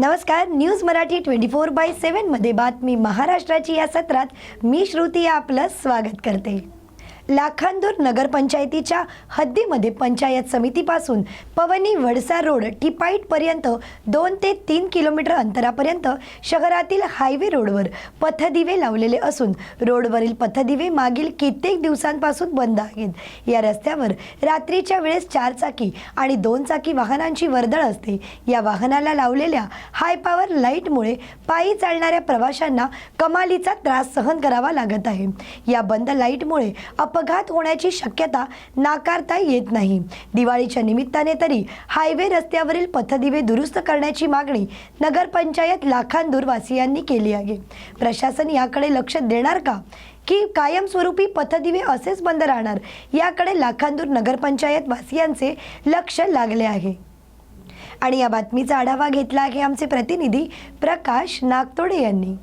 नमस्कार news Marathi twenty four by सेवनमध्ये बातमी महाराष्ट्राची या सत्रात मी श्रुती आपलं स्वागत करते. लाखांदूर नगरपंचायतीच्या हद्दीमध्ये पंचायत समितीपासून पवनी वडसा रोड टिपाईटपर्यंत दोन ते तीन किलोमीटर अंतरापर्यंत शहरातील हायवे रोडवर पथदिवे लावलेले असून रोडवरील पथदिवे मागील कित्येक दिवसांपासून बंद आहेत. या रस्त्यावर रात्रीच्या वेळेस चार चाकी आणि दोन चाकी वाहनांची वर्दळ असते. या वाहनाला लावलेल्या हाय पॉवर लाईटमुळे पायी चालणाऱ्या प्रवाशांना कमालीचा त्रास सहन करावा लागत आहे. या बंद लाईटमुळे अप अपघात होण्याची शक्यता नाकारता येत नाही. दिवाळीच्या निमित्ताने तरी हायवे रस्त्यावरील पथदिवे दुरुस्त करण्याची मागणी नगरपंचायत लाखांदूर वासियांनी केली आहे. प्रशासन याकडे लक्ष देणार का? की कायमस्वरूपी पथदिवे असेच बंद राहणार? याकडे लाखांदूर नगरपंचायत वासियांचे लक्ष लागले आहे. आणि या बातमीचा आढावा घेतला आहे आमचे प्रतिनिधी प्रकाश नागतोडे यांनी.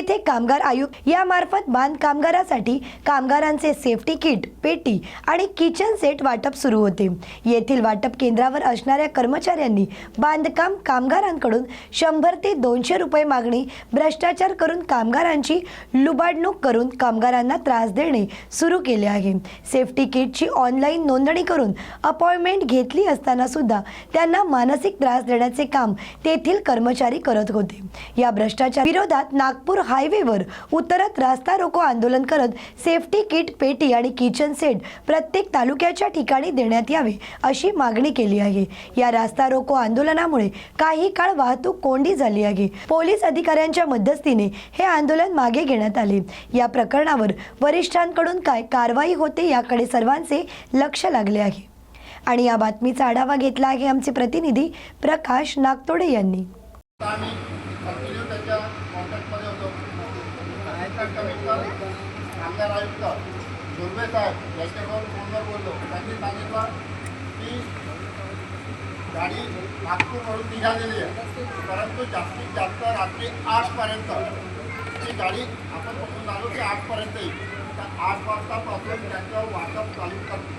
येथे कामगार आयुक्त यामार्फत बांध कामगारांसाठी कामगारांचे सेफ्टी किट पेटी आणि किचन सेट वाटप सुरू होते. येथील वाटप केंद्रावर असणाऱ्या कर्मचाऱ्यांनी बांधकाम कामगारांकडून शंभर ते दोनशे रुपये मागणी भ्रष्टाचार करून कामगारांची लुबाडणूक करून कामगारांना त्रास देणे सुरू केले आहे. सेफ्टी किटची ऑनलाईन नोंदणी करून अपॉइंटमेंट घेतली असताना सुद्धा त्यांना मानसिक त्रास देण्याचे काम तेथील कर्मचारी करत होते. या भ्रष्टाचार विरोधात नागपूर हायवेवर उतरत रास्ता रोको आंदोलन करत सेफ्टी किट पेटी आणि किचन सेट प्रत्येक तालुक्याच्या ठिकाणी देण्यात यावे अशी मागणी केली आहे. या रास्ता रोको आंदोलनामुळे काही काळ वाहतूक कोंडी झाली आहे. पोलीस अधिकाऱ्यांच्या मध्यस्थीने हे आंदोलन मागे घेण्यात आले. या प्रकरणावर वरिष्ठांकडून काय कारवाई होते याकडे सर्वांचे लक्ष लागले आहे. आणि या बातमीचा आढावा घेतला आहे आमचे प्रतिनिधी प्रकाश नागतोडे यांनी आता आम्ही कंटिन्यू त्याच्या कॉन्टॅक्टमध्ये होतो कमिशनर कमिशनर आमदार आयुक्त दुर्वे साहेब यांच्याबरोबर फोनवर बोललो? त्यांनी सांगितलं की गाडी नागपूरवरून निघालेली आहे. परंतु जास्तीत जास्त रात्री आठपर्यंत ती गाडी आपण बघून आलो की आठपर्यंत येईल. तर आठ वाजतापासून त्यांचं वाटप चालू करतो.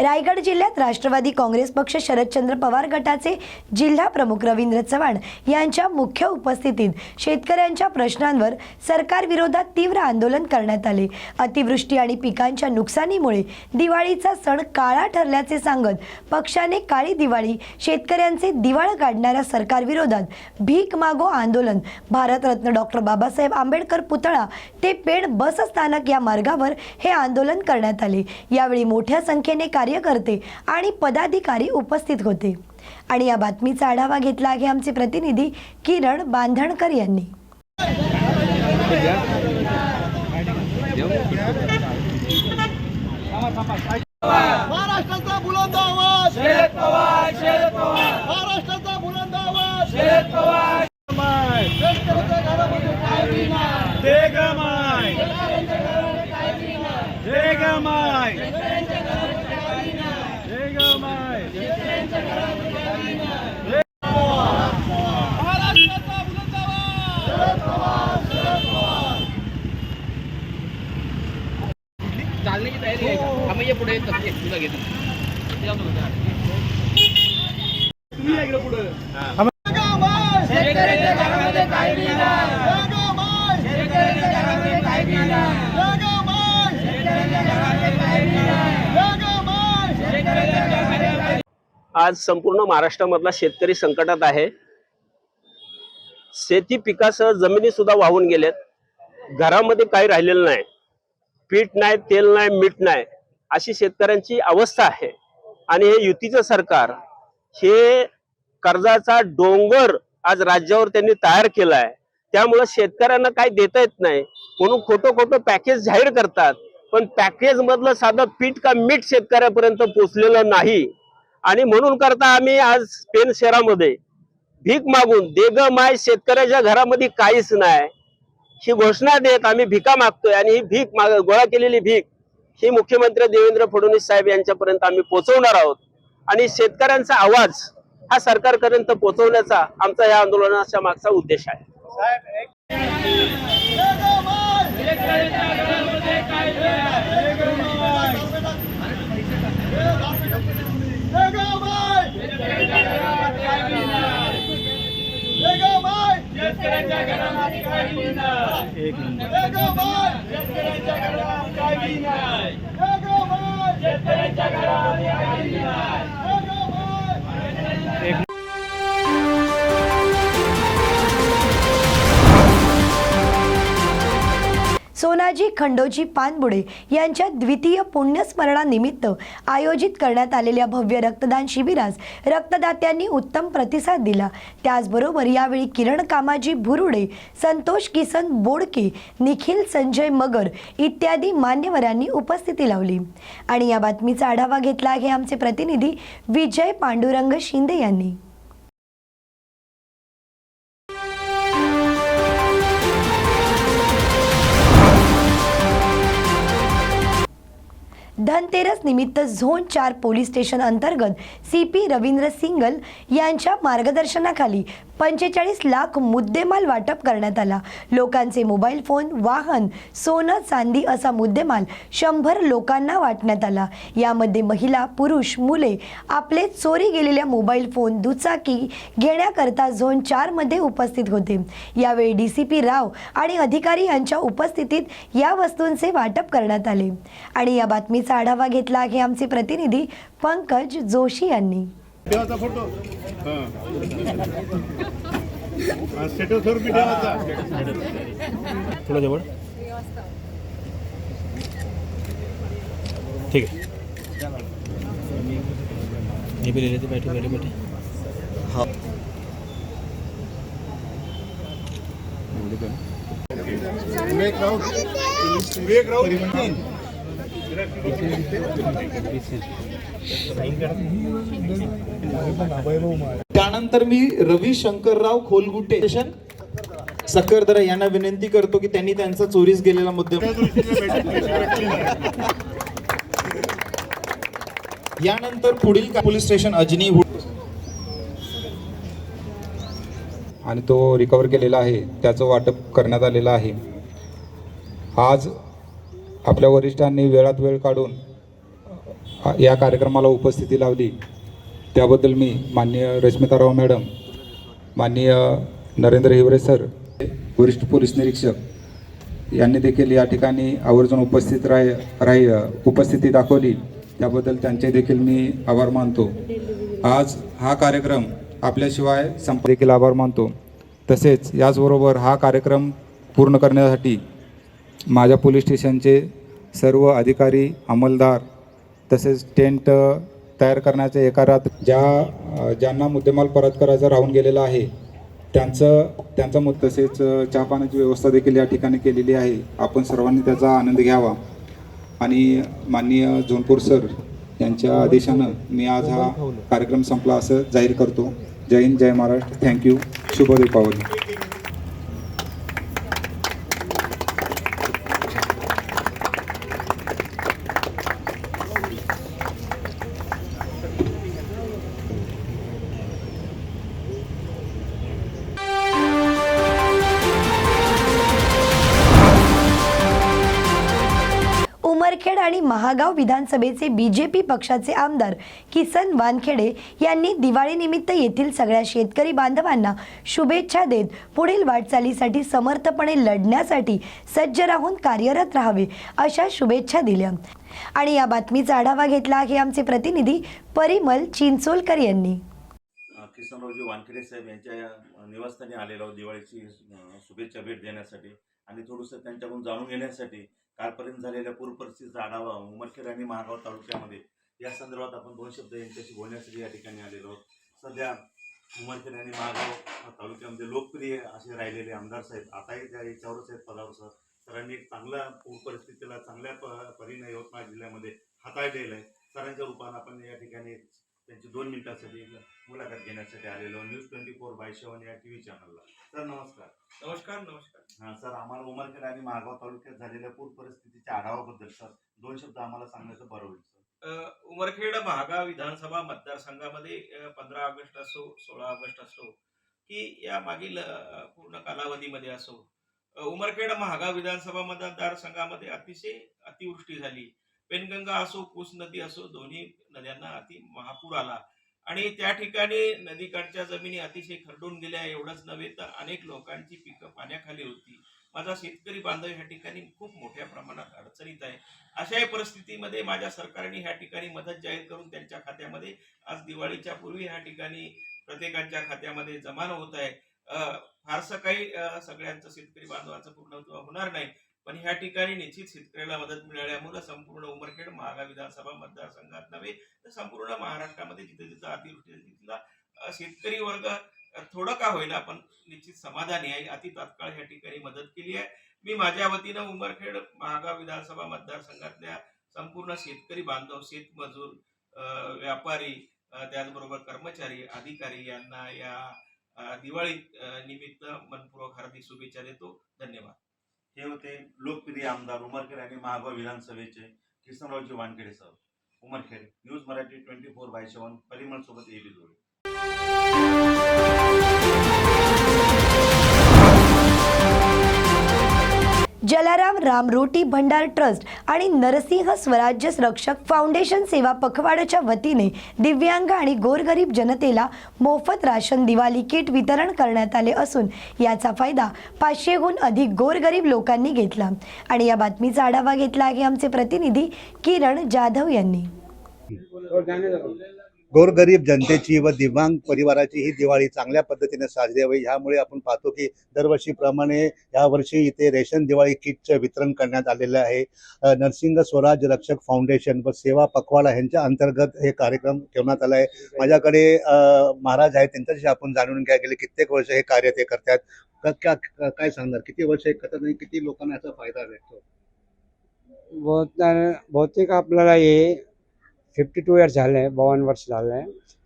रायगड जिल्ह्यात राष्ट्रवादी काँग्रेस पक्ष शरदचंद्र पवार गटाचे जिल्हा प्रमुख रवींद्र चव्हाण यांच्या मुख्य उपस्थितीत शेतकऱ्यांच्या प्रश्नांवर सरकार विरोधात तीव्र आंदोलन करण्यात आले. अतिवृष्टी आणि पिकांच्या नुकसानीमुळे दिवाळीचा सण काळा ठरल्याचे सांगत पक्षाने काळी दिवाळी शेतकऱ्यांचे दिवाळ काढणाऱ्या सरकार विरोधात भीक मागो आंदोलन. भारतरत्न डॉक्टर बाबासाहेब आंबेडकर पुतळा ते पेण बस स्थानक या मार्गावर हे आंदोलन करण्यात आले. यावेळी मोठ्या संख्येने कार्य कार्यकर्ते आणि पदाधिकारी उपस्थित होते. आणि या बातमीचा आढावा घेतला आहे आमचे प्रतिनिधी किरण बांधणकर यांनी. महाराष्ट्राचा बुलंद आवाज. शरद पवार शरद पवार. महाराष्ट्राचा बुलंद आवाज. शरद पवार. शेतकऱ्याच्या घरामध्ये काय विना जय गमाय जय गमाय जय गमाय महाराष्ट्राचा बुलंद आवाज शरद पवार शरद पवार चालण्याची तयारी आहे का? आम्ही ये पुढे येतो ये, तुला घेतो जगमाय शेतकऱ्याच्या घरामध्ये काय विना जगमाय शेतकऱ्याच्या घरामध्ये काय विना जगमाय शेतकऱ्याच्या घरामध्ये काय विना जगमाय शेतकऱ्याच्या घरामध्ये आज संपूर्ण महाराष्ट्रामधला शेतकरी संकटात आहे. शेती पिकासह जमिनी सुद्धा वाहून गेल्यात. घरामध्ये काही राहिलेलं नाही. पीठ नाही तेल नाही मीठ नाही अशी शेतकऱ्यांची अवस्था आहे. आणि हे युतीचं सरकार हे कर्जाचा डोंगर आज राज्यावर त्यांनी तयार केला आहे त्यामुळं शेतकऱ्यांना काही देता येत नाही. म्हणून खोटं खोटं पॅकेज जाहीर करतात. पण पॅकेज मधलं साधं पीठ का मीठ शेतकऱ्यापर्यंत पोचलेलं नाही. आणि म्हणून करता आम्ही आज पेन शहरामध्ये भीक मागून देग माय शेतकऱ्याच्या घरामध्ये काहीच नाही. ही घोषणा देत आम्ही भिका मागतोय आणि ही भीक माग गोळा केलेली भीक ही मुख्यमंत्री देवेंद्र फडणवीस साहेब यांच्यापर्यंत आम्ही पोहोचवणार आहोत. आणि शेतकऱ्यांचा आवाज हा सरकारपर्यंत पोहोचवण्याचा आमचा या आंदोलनाच्या मागचा उद्देश आहे. एक नंबर सोनाजी खंडोजी पानबुडे यांच्या द्वितीय पुण्यस्मरणानिमित्त आयोजित करण्यात आलेल्या भव्य रक्तदान शिबिरास रक्तदात्यांनी उत्तम प्रतिसाद दिला. त्याचबरोबर यावेळी किरण कामाजी भुरुडे संतोष किसन बोडके निखिल संजय मगर इत्यादी मान्यवरांनी उपस्थिती लावली. आणि या बातमीचा आढावा घेतला आहे आमचे प्रतिनिधी विजय पांडुरंग शिंदे यांनी. धनतेरस निमित्त झोन चार पोलीस स्टेशन अंतर्गत सी पी रवींद्र सिंगल यांच्या मार्गदर्शनाखाली पंचेचाळीस लाख मुद्देमाल वाटप करण्यात आला. लोकांचे मोबाईल फोन वाहन सोनं चांदी असा मुद्देमाल शंभर लोकांना वाटण्यात आला. यामध्ये महिला पुरुष मुले आपले चोरी गेलेल्या मोबाईल फोन दुचाकी घेण्याकरता झोन चारमध्ये उपस्थित होते. यावेळी डी सी पी राव आणि अधिकारी यांच्या उपस्थितीत या वस्तूंचे वाटप करण्यात आले. आणि या बातमीचा आढावा घेतला आहे आमचे प्रतिनिधी पंकज जोशी यांनी. ठेवायचा फोटो? स्टेटसवर बी ठेवायचा थोडं जवळ. ठीक आहे. हे भी ले लेते बैठे बैठे बैठे विवेक राऊत विवेक राऊत त्यानंतर मी रवी शंकरराव खोलगुटे स्टेशन सक्करदरा यांना विनंती करतो की त्यांनी त्यांचा चोरीस गेलेला मुद्दे यानंतर पुढील पोलीस स्टेशन अजनी आणि तो रिकवर केलेला आहे. त्याचं वाटप करण्यात आलेलं आहे. आज आपल्या वरिष्ठांनी वेळात वेळ काढून या कार्यक्रमाला उपस्थिती लावली. त्याबद्दल मी माननीय रश्मिताराव मॅडम माननीय नरेंद्र हिवरे सर वरिष्ठ पोलीस निरीक्षक यांनी देखील या ठिकाणी आवर्जून उपस्थित राह राही उपस्थिती दाखवली. त्याबद्दल त्यांचे देखील मी आभार मानतो. आज हा कार्यक्रम आपल्याशिवाय संप देखील आभार मानतो. तसेच याचबरोबर हा कार्यक्रम पूर्ण करण्यासाठी माझ्या पोलीस स्टेशनचे सर्व अधिकारी अंमलदार तसेच टेंट तयार करण्याच्या एका रात ज्या ज्यांना मुद्देमाल परत करायचा राहून गेलेला आहे त्यांचं त्यांचा मत तसेच चहा पाण्याची व्यवस्था देखील या ठिकाणी केलेली आहे. आपण सर्वांनी त्याचा आनंद घ्यावा. आणि माननीय जोनपूर सर यांच्या आदेशानं मी आज हा कार्यक्रम संपला असं जाहीर करतो. जय हिंद जय महाराष्ट्र. Thank you. शुभ दीपावली. महागाव विधानसभेचे बीजेपी पक्षाचे आमदार किसन वानखेडे यांनी दिवाळीनिमित्त येथील सगळ्या शेतकरी बांधवांना शुभेच्छा देत पुढील वाटचालीसाठी समर्थपणे लढण्यासाठी सज्ज राहून कार्यरत राहावे अशा शुभेच्छा दिल्या. आणि या बातमीचा आढावा घेतला आहे आमचे प्रतिनिधी परिमल चिंचोलकर यांनी. किसनरावजी वानखेडे साहेब यांच्या अ, निवासस्थानी आलेलो दिवाळीची शुभेच्छा भेट देण्यासाठी. आणि थोडंसं त्यांच्याकडून जाणून घेण्यासाठी कालपर्यंत झालेल्या पूर परिस्थितीचा आढावा उमरखेड आणि महागाव तालुक्यामध्ये या संदर्भात आपण दोन शब्द यांच्याशी बोलण्यासाठी या ठिकाणी आलेलो आहोत. सध्या उमरखेड आणि महागाव तालुक्यामध्ये लोकप्रिय असे राहिलेले आमदार साहेब आताही त्या याच्यावरच आहेत पदावर सर. सरांनी एक चांगल्या पूर परिस्थितीला चांगल्या प परिणाम यवतमाळ जिल्ह्यामध्ये हाताळलेलं आहे. सरांच्या रूपानं आपण या ठिकाणी त्यांची दोन मिनिटासाठी मुलाखत घेण्यासाठी आलेलो news twenty four by seven या टी व्ही चॅनलला सर नमस्कार. नमस्कार नमस्कार. हां सर आम्हाला उमरखेड आणि माळगाव तालुक्यात झालेल्या पूर परिस्थितीच्या आढावाबद्दल सर दोन शब्द आम्हाला सांगायचं बरं होईल सर उमरखेड महागाव विधानसभा मतदारसंघामध्ये पंधरा ऑगस्ट असो सोळा ऑगस्ट असो की या मागील पूर्ण कालावधीमध्ये असो उमरखेड महागाव विधानसभा मतदारसंघामध्ये अतिशय अतिवृष्टी झाली. पेनगंगा असो कुस नदी असो दोन्ही नद्यांना अति महापूर आला. आणि त्या ठिकाणी नदीकाठच्या जमिनी अतिशय खरडून गेल्या एवढंच नव्हे तर अनेक लोकांची पिकं पाण्याखाली होती. माझा शेतकरी बांधव ह्या ठिकाणी खूप मोठ्या प्रमाणात अडचणीत आहे. अशाही परिस्थितीमध्ये माझ्या सरकारने ह्या ठिकाणी मदत जाहीर करून त्यांच्या खात्यामध्ये आज दिवाळीच्या पूर्वी ह्या ठिकाणी प्रत्येकाच्या खात्यामध्ये जमा होत आहे. फारसं काही सगळ्यांचं शेतकरी बांधवाचं पूर्णत्व होणार नाही. पण ह्या ठिकाणी निश्चित शेतकऱ्याला मदत मिळाल्यामुळे संपूर्ण उमरखेड महागा विधानसभा मतदारसंघात नव्हे तर संपूर्ण महाराष्ट्रामध्ये जिथे जिथं अतिवृष्टी तिथला शेतकरी वर्ग थोडं का होईना पण निश्चित समाधानी आहे. अति तात्काळ ह्या ठिकाणी मदत केली आहे. मी माझ्या वतीनं उमरखेड महागाव विधानसभा मतदारसंघातल्या संपूर्ण शेतकरी बांधव शेतमजूर व्यापारी त्याचबरोबर कर्मचारी अधिकारी यांना या दिवाळी निमित्त मनपूर्वक हार्दिक शुभेच्छा देतो. धन्यवाद. हे होते लोकप्रिय आमदार उमरखेड आणि महागाव विधानसभेचे Kisanraoji Wankhede sir. Umarkhed news Marathi twenty four by seven Parimal सोबत एबी जोडे. जलाराम रामरोटी भंडार ट्रस्ट आणि नरसिंह स्वराज्य रक्षक फाउंडेशन सेवा पखवाडाच्या वतीने दिव्यांग आणि गोरगरीब जनतेला मोफत राशन दिवाळी किट वितरण करण्यात आले असून याचा फायदा पाचशेहून अधिक गोरगरीब लोकांनी घेतला. आणि या बातमीचा आढावा घेतला आहे आमचे प्रतिनिधी किरण जाधव यांनी. हो, गोरगरीब जनतेची व दिव्यांग परिवाराची ही दिवाळी चांगल्या पद्धतीने साजरी व्हावी ह्यामुळे आपण पाहतो की दरवर्षीप्रमाणे यावर्षी इथे रेशन दिवाळी किटचं वितरण करण्यात आलेलं आहे. नरसिंह स्वराज रक्षक फाउंडेशन व सेवा पखवाडा यांच्या अंतर्गत हे कार्यक्रम ठेवण्यात आला आहे माझ्याकडे महाराज आहेत त्यांच्याशी आपण जाणून घ्या गेले कित्येक वर्ष हे कार्य ते करतात. काय सांगणार? किती वर्ष हे करतात आणि किती लोकांना याचा फायदा भेटतो? बहुतेक आपल्याला हे फिफ्टी टू इयर्स झाले बावन्न वर्ष झालं. आहे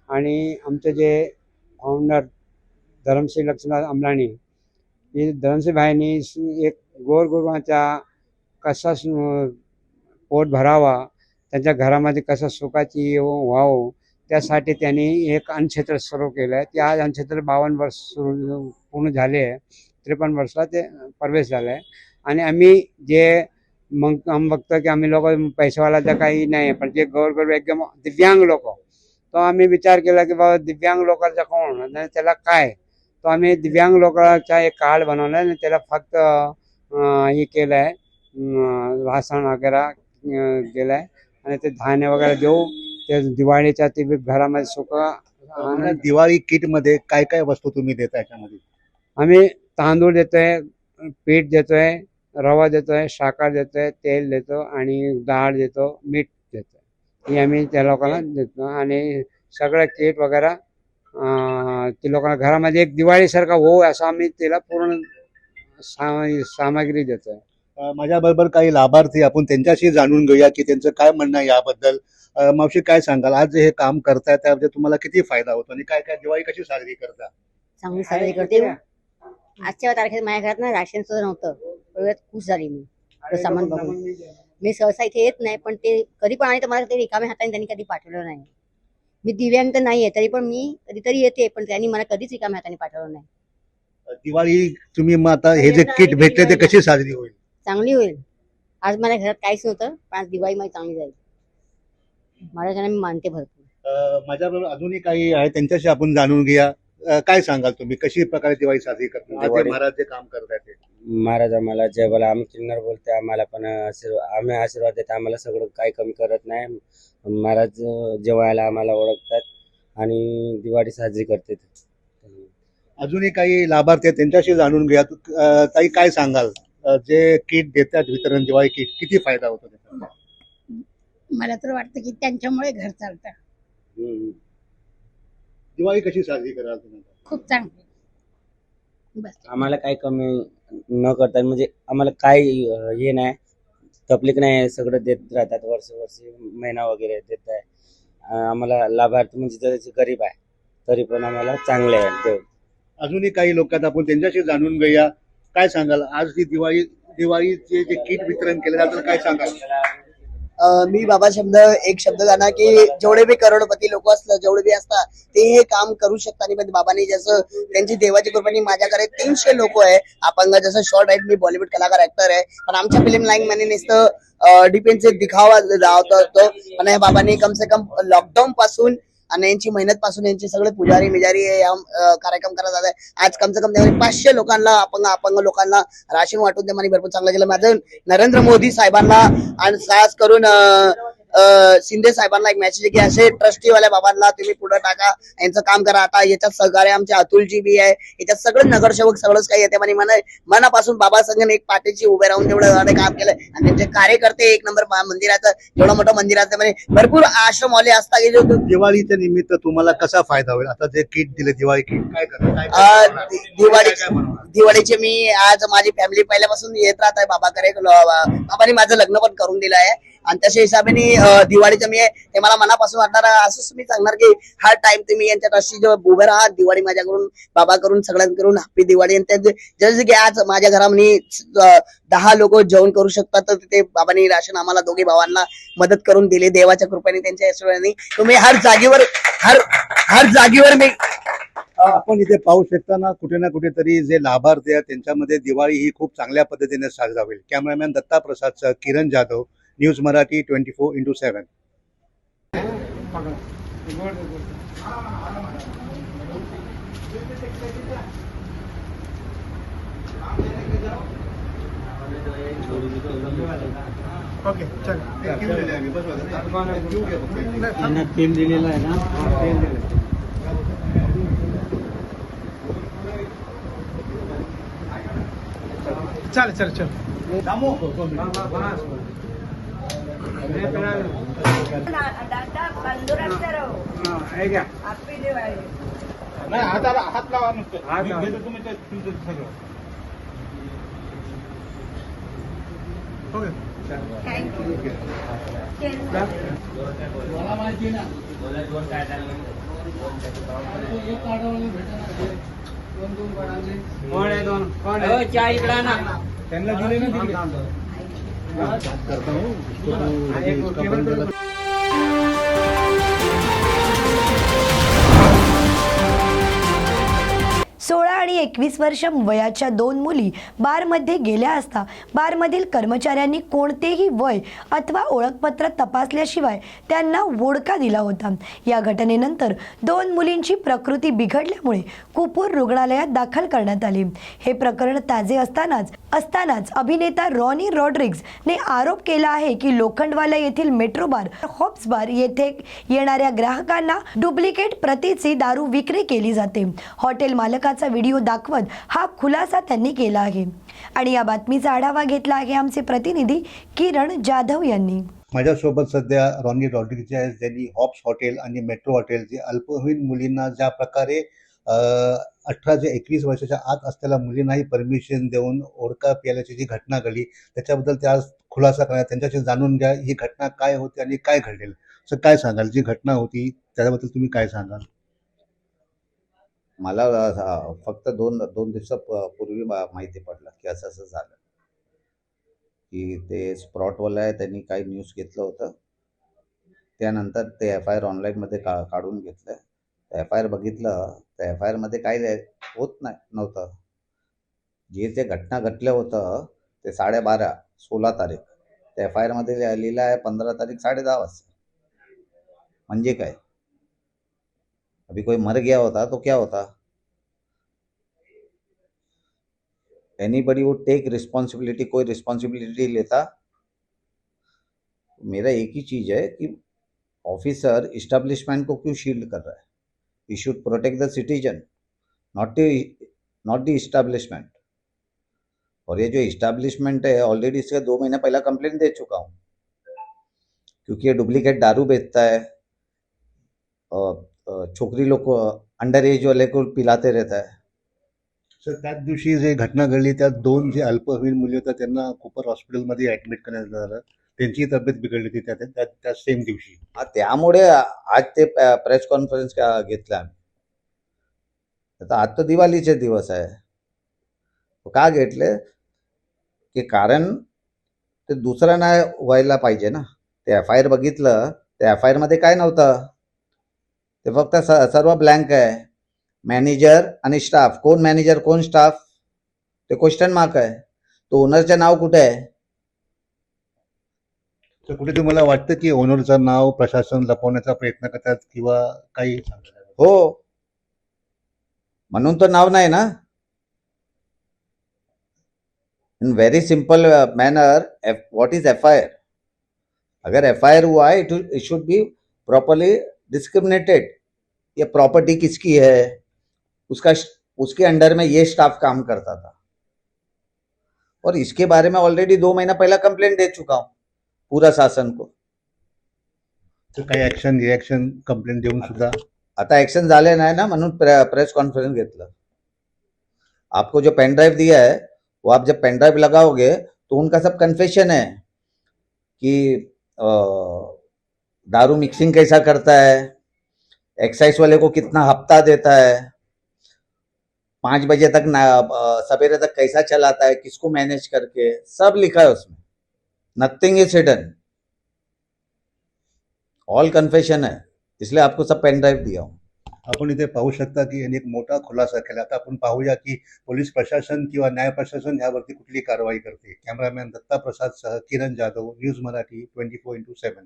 आणि आमचे जे फाउंडर धरमसिंग लक्ष्मण अमलाणी ही धरमसिंग भाईंनी एक गोरगोरवाच्या कसा पोट भरावा त्यांच्या घरामध्ये कसं सुखाची व्हावं त्यासाठी त्यांनी एक अन्नक्षेत्र सुरू केलं आहे ते आज अन्नक्षेत्र बावन्न वर्ष सुरू पूर्ण झाले आहे. त्रेपन्न वर्षाला ते प्रवेश झाला आहे. आणि आम्ही जे मग आम्ही बघतो की आम्ही लोक पैसेवाला तर काही नाही पण जे गोरगरीब एकदम दिव्यांग लोक तो आम्ही विचार केला की बाबा दिव्यांग लोकांचा कोण आणि त्याला काय? तो आम्ही दिव्यांग लोकांचा एक कार्ड बनवला आणि त्याला फक्त हे केलं आहे राशन वगैरे अं, केलं आहे आणि ते धान्य वगैरे देऊ ते दिवाळीच्या ते घरामध्ये सुख आणि दिवाळी किटमध्ये काय काय वस्तू तुम्ही देता याच्यामध्ये आम्ही तांदूळ देतोय पीठ देतोय रवा देतोय साखर देतोय तेल देतो आणि डाळ देतो मीठ देतो हे आम्ही त्या लोकांना देतो आणि सगळं केक वगैरे ते लोकांना घरामध्ये एक दिवाळीसारखा हो असं आम्ही त्याला पूर्ण सा- सामग्री देतोय. माझ्या बरोबर काही लाभार्थी आपण त्यांच्याशी जाणून घेऊया की त्यांचं काय म्हणणं आहे याबद्दल. मावशी काय सांगाल? आज जे हे काम करताय त्यामध्ये तुम्हाला किती फायदा होतो आणि काय काय दिवाळी कशी साजरी करता? चांगली साजरी करते आजच्या तारखेत माझ्या घरात ना राशन सुद्धा नव्हतं. एवढ्यात खुश झाली मी. ते सामान बघून. मी सहसा इथे येत नाही पण ते कधी पण आले तर मला ते रिकाम्या हाताने त्यांनी कधी पाठवलं नाही. मी दिव्यांग तर नाहीये तरी पण मी कधीतरी येते पण त्यांनी मला कधीच रिकाम्या हाताने पाठवलं नाही. दिवाळी तुम्ही मग आता हे जे किट भेटले ते कशी साजरी होईल? चांगली होईल. आज माझ्या घरात काहीच नव्हतं पण आज दिवाळी माझी चांगली जाईल. महाराजांना मी मानते भरपूर. माझ्या बरोबर अजूनही काही आहे त्यांच्याशी आपण जाणून घेऊया. अ, काय सांगाल तुम्ही? कशी प्रकारे दिवाळी साजरी करता आज जे दिवाळी- महाराज जे काम करतायत ते महाराज आम्हाला जय बोला आम्ही किन्नर बोलते आम्हाला पण आशीर्वाद आम्ही आशीर्वाद देतो आम्हाला सगळं काही कमी करत नाही. महाराज जेवायला आम्हाला ओळखतात आणि दिवाळी साजरी करतात. अजूनही काही लाभार्थी आहेत? त्यांच्याशी जाणून तू- अ, ताई काय सांगाल? अ, जे किट देतात वितरण दिवाळी किट किती फायदा होतो त्याचा? मला तर वाटतं की त्यांच्यामुळे घर चालतं. हम्म. दिवाळी कशी साजरी कराल तुम्ही? खूप चांगली. बस. आम्हाला काही कमी न करता म्हणजे आम्हाला काही अं, हे नाही तकलीफ नाही सगळं देत राहतात वर्ष वर्ष महिना वगैरे देत आहे. अं, आम्हाला लाभार्थी म्हणजे जरी गरीब आहे तरी पण आम्हाला चांगले आहे देव. अजूनही काही लोक आहेत आपण त्यांच्याशी जाणून घेऊया. काय सांगाल? आज ही दिवाळी दिवाळीचे जे किट वितरण केलं जातं काय सांगाल? मी बाबा शब्द एक शब्द जाणार की जेवढे बी करोडपती लोक असतात जेवढे बी असतात ते हे काम करू शकतात. आणि बाबांनी जसं त्यांची देवाची कृपाने माझ्याकडे तीनशे लोक आहे. अपंग जसं शॉर्ट आहेत मी बॉलिवूड कलाकार ऍक्टर आहे. पण आमच्या फिल्म लाईन मध्ये नुसतं डिपेंडचे दिखावा राहत असतो. पण या बाबांनी कम से कम लॉकडाऊन पासून आणि यांची मेहनत पासून यांचे सगळे पुजारी मिजारी या कार्यक्रम करत आहे आज कम से कम त्यांनी पाचशे लोकांना अपंग अपंग लोकांना राशन वाटून त्यांनी भरपूर चांगलं केलं. माझं नरेंद्र मोदी साहेबांना आणि खास करून शिंदे साहेबांना एक मेसेज की असे ट्रस्टीवाल्या बाबांना तुम्ही पुढे टाका यांचं काम करा. आता याच्यात सहकार्य आमचे अतुलजी बी आहे. याच्यात सगळे नगरसेवक सगळंच काही येते म्हणे मन मनापासून बाबा संघ एक पाठीची उभे राहून तेवढं काम केलं. आणि त्यांचे कार्यकर्ते एक नंबर मंदिराचं जेवढं मोठं मंदिराचं म्हणजे भरपूर आश्रमवाले असतात. की जो दिवाळीच्या निमित्त तुम्हाला कसा फायदा होईल? आता जे किट दिले दिवाळी किट काय दिवाळी दिवाळीचे मी आज माझी फॅमिली पहिल्यापासून येत राहत आहे बाबाकडे बाबांनी माझं लग्न पण करून दिलं आहे. आणि तशा हिशोबाने दिवाळीचं मी ते मला मनापासून वाटणार असंच मी सांगणार की हर टाइम तुम्ही यांच्या ट्रस्टी जेव्हा उभे राहा दिवाळी माझ्याकडून बाबा करून सगळ्यांकडून हॅपी दिवाळी. आणि त्या- जसं की आज माझ्या घरामध्ये दहा लोक जेवण करू शकतात तर तिथे बाबांनी राशन आम्हाला दोघे भावांना मदत करून दिली देवाच्या कृपेने त्यांच्या हिशोबाने तुम्ही हर जागेवर हर हर जागेवर मी आपण इथे पाहू शकता ना कुठे ना कुठेतरी जे लाभार्थी आहेत त्यांच्यामध्ये दिवाळी ही खूप चांगल्या पद्धतीने साजरा होईल. Cameraman Datta Prasad Kiran Jadhav. News Marathi twenty four into seven दिलेला आहे ना? चालेल चालेल चल. नाही हाताला हात लावा नुसतं मी घेतो तुम्ही ते तुमचं सगळं ओके त्यांना दिले ना सोळा आणि एकवीस वर्ष वयाच्या दोन मुली बारमध्ये गेल्या असता बारमधील कर्मचाऱ्यांनी कोणतेही वय अथवा ओळखपत्र तपासल्याशिवाय त्यांना वोडका दिला होता. या घटनेनंतर दोन मुलींची प्रकृती बिघडल्यामुळे कुपूर रुग्णालयात दाखल करण्यात आली. हे प्रकरण ताजे असतानाच असतानाच अभिनेता रॉनी रॉड्रिग्ज ने आरोप केला आहे की लोखंडवाला येथील मेट्रो बार हॉप्स बार येथे येणाऱ्या ग्राहकांना डुप्लिकेट प्रतीची दारू विक्री केली जाते. हॉटेल मालकाचा व्हिडिओ दाखवत हा खुलासा त्यांनी केला आहे. आणि या बातमीचा आढावा घेतला आहे आमचे प्रतिनिधी किरण जाधव यांनी. माझ्यासोबत सध्या रॉनी रॉड्रिग्ज आहेत. ज्यांनी हॉप्स हॉटेल आणि मेट्रो हॉटेल जे अल्पवयीन मुलींना ज्या प्रकारे अठरा ते एकवीस वर्षाच्या आत असलेल्या मुलींनाही परमिशन देऊन ओळखा प्यायल्याची जी घटना घडली त्याच्याबद्दल त्या आज खुलासा करा त्यांच्याशी जाणून घ्या ही घटना काय होती आणि काय घडलेलं? सर काय सांगाल? जी घटना होती त्याच्याबद्दल तुम्ही काय सांगाल? मला फक्त दोन दोन दिवसापूर्वी माहिती पडलं की असं असं झालं. की ते स्प्रॉटवाला आहे त्यांनी काही न्यूज घेतलं होतं. त्यानंतर ते एफ आय आर ऑनलाईनमध्ये का काढून घेतलं. एफ आय आर बघितलं तर एफ़ आय आरमध्ये काही रे- होत नाही, नव्हतं. जे जे घटना घडलं होतं, ते साडेबारा, सोळा तारीख. त्या एफ़ आय आरमध्ये लिहिलं आहे, पंधरा तारीख साडे दहा वाजता अभी कोई मर गया होता तो क्या होता? एनीबडी वुड टेक रिस्पॉन्सिबिलिटी कोई रिस्पॉन्सिबिलिटी लेता? मेरा एक ही चीज़ है कि ऑफिसर इस्टेब्लिशमेंट को क्यों शील्ड कर रहा है? He should protect the citizen not the not the establishment और ये जो इस्टेब्लिशमेंट है ऑलरेडी इसका दो महीने पहला कंप्लेंट दे चुका हूँ। क्योंकि ये डुप्लीकेट दारू बेचता है छोकरी लोग को अंडर एज वाले को पिलाते रहता है। सर त्याच दिवशी जे घटना घडली त्यात दोन जे अल्पवयीन मुली होत्या त्यांना कुपर हॉस्पिटलमध्ये ऍडमिट करण्यात आलं. त्यांची तब्येत बिघडली होती त्या त्या त्या सेम दिवशी. त्यामुळे आज ते प्रेस कॉन्फरन्स घेतला आम्ही. आता आज तर दिवाळीचे दिवस आहे. का घेतले? की कारण ते दुसरं नाही व्हायला पाहिजे ना. ते एफ आय आर बघितलं त्या एफ आय आरमध्ये काय नव्हतं. ते फक्त स सर्व ब्लँक आहे. मॅनेजर आणि स्टाफ कोण मॅनेजर कोण स्टाफ ते क्वेश्चन मार्क आहे. तो ओनरचं नाव कुठे आहे? तर कुठे तुम्हाला वाटतं की ओनरचं नाव प्रशासन लपवण्याचा प्रयत्न करतात किंवा काही हो. म्हणून तर नाव नाही ना. In very simple manner what is F I R अगर एफ आई आर हुआ है it should be properly discriminated ये प्रॉपर्टी किसकी है? उसका उसके अंडर में ये स्टाफ काम करता था। और इसके बारे में ऑलरेडी दो महीना पहला कंप्लेंट दे चुका हूं। पूरा शासन को। तर काही ऍक्शन रिॲक्शन कंप्लेंट देऊन सुद्धा? आता ऍक्शन झाले नाही ना म्हणून प्रे- प्रेस कॉन्फ्रेंस घेतलं. आपको जो पेन ड्राइव दिया है वो आप जब पेन ड्राइव लगाओगे तो उनका सब कन्फेशन है कि दारू मिक्सिंग कैसा करता है एक्साइज वाले को कितना हफ़्ता देता है पाँच बजे तक ना सवेरे तक कैसा चलाता है किसको मैनेज करके सब लिखा है उसमें। Nothing is hidden all confession है. इसलिए आपको सब पेन ड्राइव दिया आपण इथे पाहू शकता की एक मोठा खुलासा केला आता आपण पाहूया की पोलीस प्रशासन किंवा न्याय प्रशासन यावरती कुठली कारवाई करते। कॅमेरामॅन दत्ता प्रसाद सह Kiran Jadhav news Marathi twenty four into seven